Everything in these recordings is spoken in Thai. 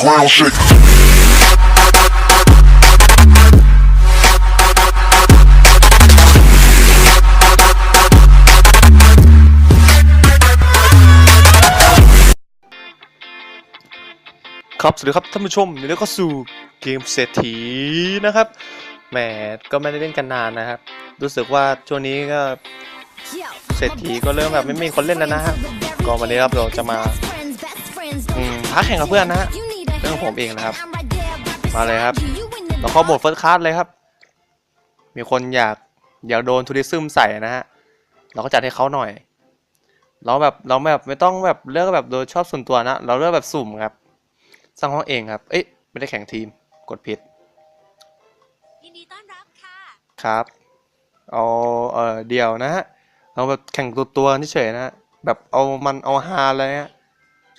ground shake. ครับ สวัสดีครับท่านผู้ชมยินดีต้อนรับเข้าสู่เกมเศรษฐีนะครับ แหมก็ไม่ได้เล่นกันนานนะครับ รู้สึกว่าช่วงนี้ก็เศรษฐีก็เริ่มแบบไม่มีคนเล่นแล้วนะฮะก็วันนี้ครับเราจะมาพักแข่งกับเพื่อนนะฮะ เรื่องของผมเองนะครับ มาเลยครับเราเข้าโหมดเฟิร์สคลาสเลยครับ มีคนอยากอยากโดนทูริซึมใส่นะฮะ เราก็จัดให้เขาหน่อย เราแบบเราแบบไม่ต้องแบบเลือกแบบโดยชอบส่วนตัวนะ เราเลือกแบบสุ่มครับ สร้างห้องเองครับ เอ้ยไม่ได้แข่งทีม กดผิดยินดีต้อนรับค่ะครับ เอาเออเดี่ยวนะฮะ เอาแบบแข่งตัวตัวๆเฉยนะฮะ แบบเอามันเอาฮาเลยฮะ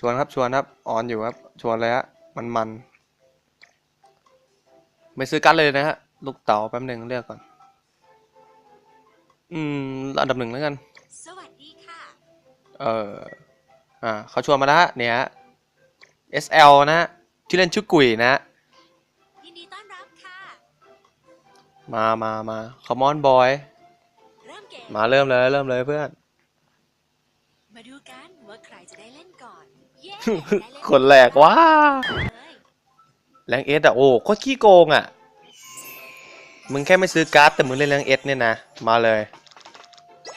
ชวนครับชวนครับ ออนอยู่ครับ ชวนเลยฮะ มันมันๆไม่ซื้อกันเลยนะฮะ ลูกเต๋าแป๊บหนึ่งเลือกก่อน อืม อันดับหนึ่งแล้วกัน สวัสดีค่ะ เอออ่าเขาชวนมาแล้วฮะเนี่ยฮะ SL นะฮะที่อเล่นชื่อกุยนะฮะยินดีต้อนรับค่ะ มามามาคอมอนบอย เริ่มเกม มาเริ่มเลย เริ่มเลยเพื่อน มาดูกันว่าใครจะได้เล่นก่อนเย้ คนแรกว้าเลยแรงเอสอะโอ้โคตรขี้โกงอะมึงแค่ไม่ซื้อการ์ดแต่มึงเล่นแรงเอสเนี่ยนะ มาเลย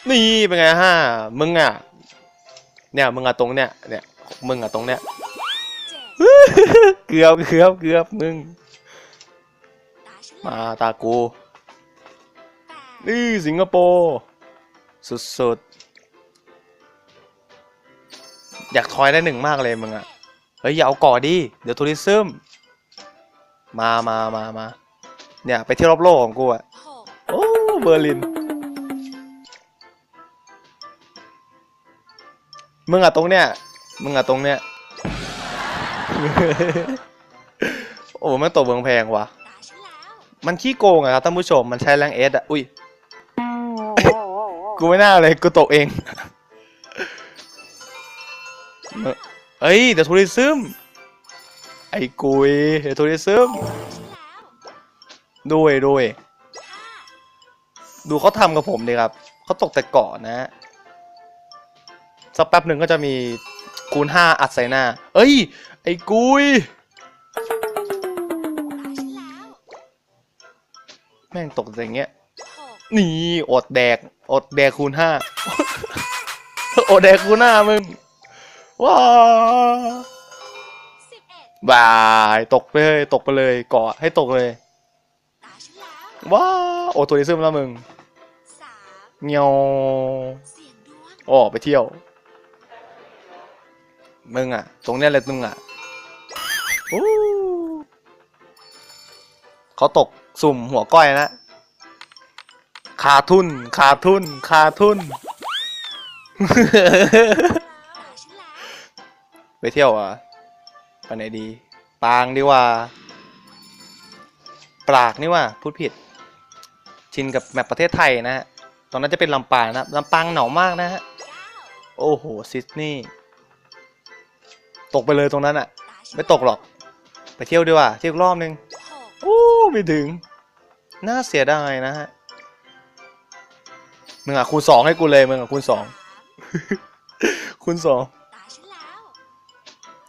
นี่เป็นไงฮะมึงอะเนี่ยมึงอะตรงเนี่ยเนี่ยมึงอะตรงเนี้ยเจ็ดเกือบเกือบเกือบมึงตาฉันมาตากูแปดนี่สิงคโปร์สุด อยากทอยได้หนึ่งมากเลยมึงอะเฮ้ยอย่าเอาก่อดิเดี๋ยวทัวริซึมมามามามาเนี่ยไปเที่ยวรอบโลกของกูอะโอ้เบอร์ลินมึงอะตรงเนี้ยมึงอะตรงเนี้ยโอ้มันตกเบืองแพงว่ะมันขี้โกงอะครับท่านผู้ชมมันใช้แรงเอสอะอุ้ยกูไม่น่าเลยกูตกเอง เอ้ยเดี๋ยวทัวริซึมไอ้กุยเดี๋ยวทัวริซึมด้วยด้วยดูเขาทำกับผมดีครับเขาตกแต่เกาะนะสักแป๊บหนึ่งก็จะมีคูณห้าอัดใส่หน้า เอ้ย ไอ้กุยแม่งตกอย่างเงี้ยหนี่อดแดก อดแดกคูณห้าอดแดกคูณห้ามึง ว้าสิบเอ็ดบายตกไปเลยตกไปเลยเกาะให้ตกเลยตาฉันแล้วว้าโอตัวนี้ซึมแล้วมึงสามเงียวเสียงดวงโอ้ไปเที่ยว มึงอะ ตรงเนี้ยเลยมึงอะโอ้เขาตกสุ่มหัวก้อยนะขาทุนขาทุนขาทุนตาฉันแล้ว ไปเที่ยวอะไปไหนดี ปางดีว่า ปรากนี่ว่าพูดผิด ชินกับแมปประเทศไทยนะฮะ ตอนนั้นจะเป็นลำปางนะลำปางหนาวมากนะฮะ โอ้โหซิดนีย์ตกไปเลยตรงนั้นอะ ไม่ตกหรอก ไปเที่ยวดีกว่า เที่ยวรอบนึงโอ้ไม่ถึง น่าเสียดายนะฮะมึงอะคูณสองให้กูเลยมึงอะคูณสองคูณสอง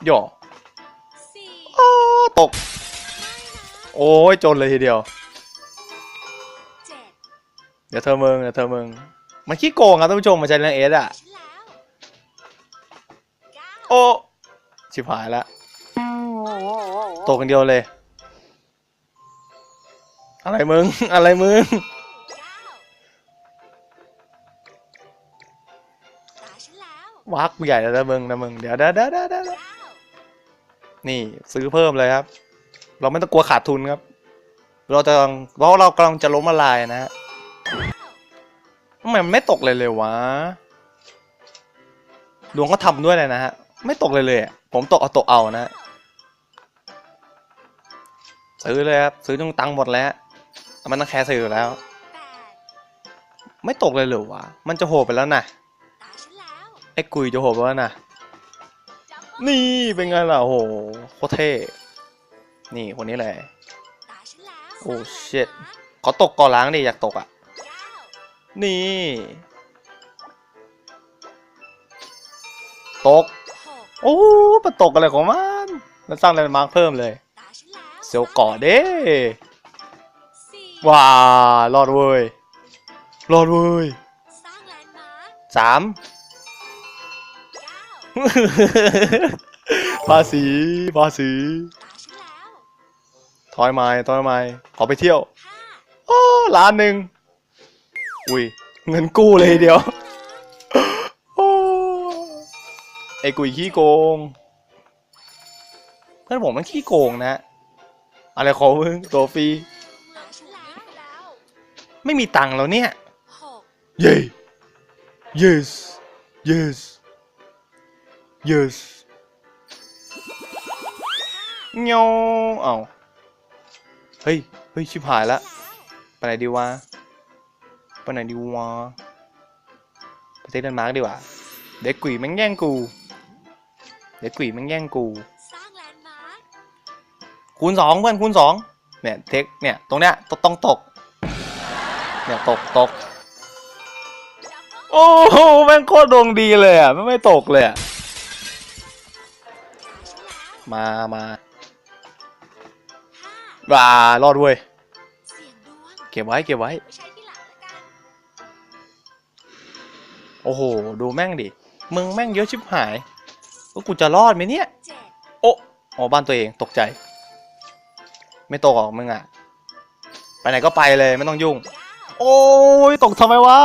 หย่อสี่อ้อตกไม่นะโอ้ยจนเลยทีเดียวเจ็ดเดี๋ยวเธอมึงเดี๋ยวเธอมึงมันขี้โกงครับท่านผู้ชมมาใช้เรื่องเอสอะฉันแล้วเก้าโอ้ชิบหายละตกกันเดียวเลย อะไรมึง อะไรมึงเก้าตาฉันแล้ววักใหญ่แล้วนะมึงนะมึงเดี๋ยวเดี๋ยวเดี๋ยวเดี๋ยวเดี๋ยวเก้า นี่ซื้อเพิ่มเลยครับ เราไม่ต้องกลัวขาดทุนครับ เราจะเพราะเรากำลังจะล้มละลายนะฮะทำไมมันไม่ตกเลยเลยวะดวงก็ทำด้วยเลยนะฮะ ไม่ตกเลยเลยผมตกเอาตกเอานะ ซื้อเลยครับ ซื้อจนตังค์หมดแล้ว มันต้องแคร์ซื้ออยู่แล้ว ไม่ตกเลยเหรอวะ มันจะโหไปแล้วนะไอ้กุยจะโหไปแล้วนะ นี่เป็นไงล่ะโหโคตรเท่นี่คนนี้เลยตาฉันแล้วโอ้ shit ขอตกก่อล้างดิอยากตกอะ นี่ ตก โอ้มันตกอะไรของมัน มันสร้างแลนด์มาร์คเพิ่มเลยตาฉันแล้วเซลกาะเด้ว้ารอดเว้ยรอดเว้ยสาม ภาษีภาษีตาฉันแล้วถอยมาถอยมาขอไปเที่ยวห้าโอ้ล้านหนึ่งอุ้ยเงินกู้เลยทีเดียวโอ้ไอ้กุยขี้โกง เพื่อนผมมันขี้โกงนะ อะไรของมึงตัวฟรีตาฉันแล้วไม่มีตังค์แล้วเนี่ยหกเย้ yes yes yes เงี้ยเอาเฮ้ย เฮ้ย ชิบหายแล้วไปไหนดีวะไปไหนดีวะไปเทคเดนมาร์กดีกว่า เด็กกุ๋ยแม่งแย่งกู เด็กกุ๋ยแม่งแย่งกู คูณสองเพื่อนคูณสองเนี่ยเทคเนี่ยตรงเนี้ยต้องตก เนี่ยตกตก โอ้โหแม่งโคตรดวงดีเลยอะไม่ไม่ตกเลยอะ มามาห้าว่ารอดเว้ยเก็บไว้เก็บไว้ โอ้โห ดูแม่งดิ มึงแม่งเยอะชิบหายว่ากูจะรอดไหมเนี่ย โอ้อ๋อบ้านตัวเองตกใจ ไม่ตกหรอกมึงอะ ไปไหนก็ไปเลยไม่ต้องยุ่ง โอ้ยตกทำไมวะ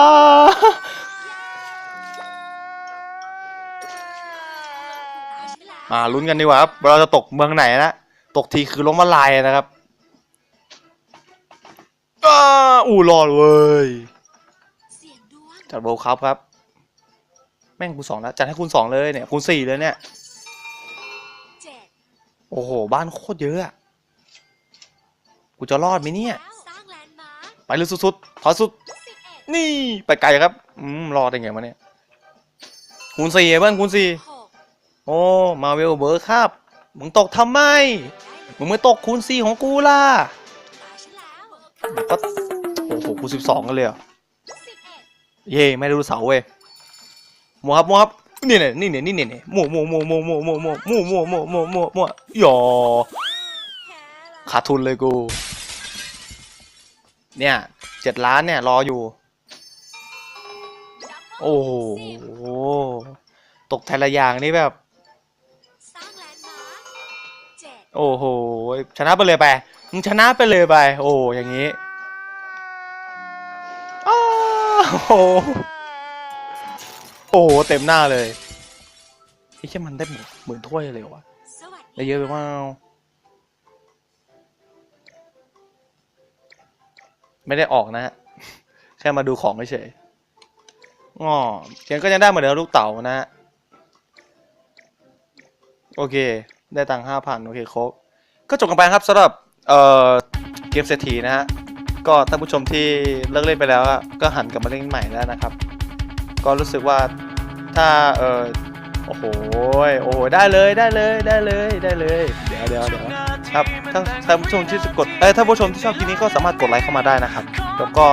าฉันแล้วอ่าลุ้นกันดีกว่าครับเราจะตกเมืองไหนนะตกทีคือลงมาลายนะครับอ้าอู้รอดเว้ยเสี่ยงดวงจัดโบว์คัพครับ แม่งคูณสองแล้วจัดให้คูณสองเลยเนี่ยคูณสี่เลยเนี่ยโอ้โห บ้านโคตรเยอะอะกูจะรอดไหมเนี่ย ไปเลยสุดๆถอสุด นี่ ไปไกลครับ อืม รอดได้ไงวะเนี่ย คูณสี่เพื่อนคูณสี่ โอ้มาเวลเบอร์ครับ มึงตกทำไมได้เลยมึงไม่ตกคูณสี่ของกูล่ะตาฉันแล้วก็โอ้โหคูณสิบสองกันเลยเหรอสิบเอ็ดเย่ไม่ได้ดูเสาเว้ยหมัวครับหมัวครับนี่เนี่ยนี่เนี่ยนี่เนี่ยเนี่ยหมัวหมัวหมัวหมัวหมัวหมัวหมัวหมัวหมัวหมัวหมัวหมัวหมัวหยอแพ้ละขาดทุนเลยกู เนี่ยเจ็ดล้านเนี่ยรออยู่ โอ้โหตกแต่ละอย่างนี่แบบ โอ้โห ชนะไปเลยไป มึงชนะไปเลยไป โอ้อย่างนี้โอ้โห โอ้เต็มหน้าเลยไอ้แค่มันได้หมื่นหมื่นถ้วยเลยวะได้เยอะไปว่าไม่ได้ออกนะฮะ แค่มาดูของเฉยอ๋อเขียนก็ยังได้เหมือนเดิมลูกเต๋านะฮะ โอเค ได้ตังค์ห้าพันโอเคครบ ก็จบกันไปครับสำหรับเอ่อเกมเศรษฐีนะฮะ ก็ท่านผู้ชมที่เลิกเล่นไปแล้วก็หันกลับมาเล่นใหม่แล้วนะครับ ก็รู้สึกว่าถ้าเออโอ้โหโอ้โหได้เลยได้เลยได้เลยได้เลย เดี๋ยวเดี๋ยวเดี๋ยวครับถ้าท่านผู้ชมที่กดเอ้ยท่านผู้ชมที่ชอบคลิปนี้ก็สามารถกดไลค์เข้ามาได้นะครับ แล้วก็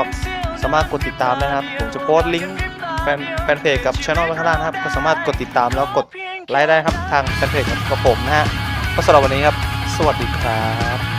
สามารถกดติดตามได้นะครับ ผมจะโพสต์ลิงก์แฟนแฟนเพจกับช่องไว้ข้างล่างนะครับ ก็สามารถกดติดตามแล้วกด ไลค์ได้ครับทางแฟนเพจของผมนะฮะก็สำหรับวันนี้ครับ สวัสดีครับ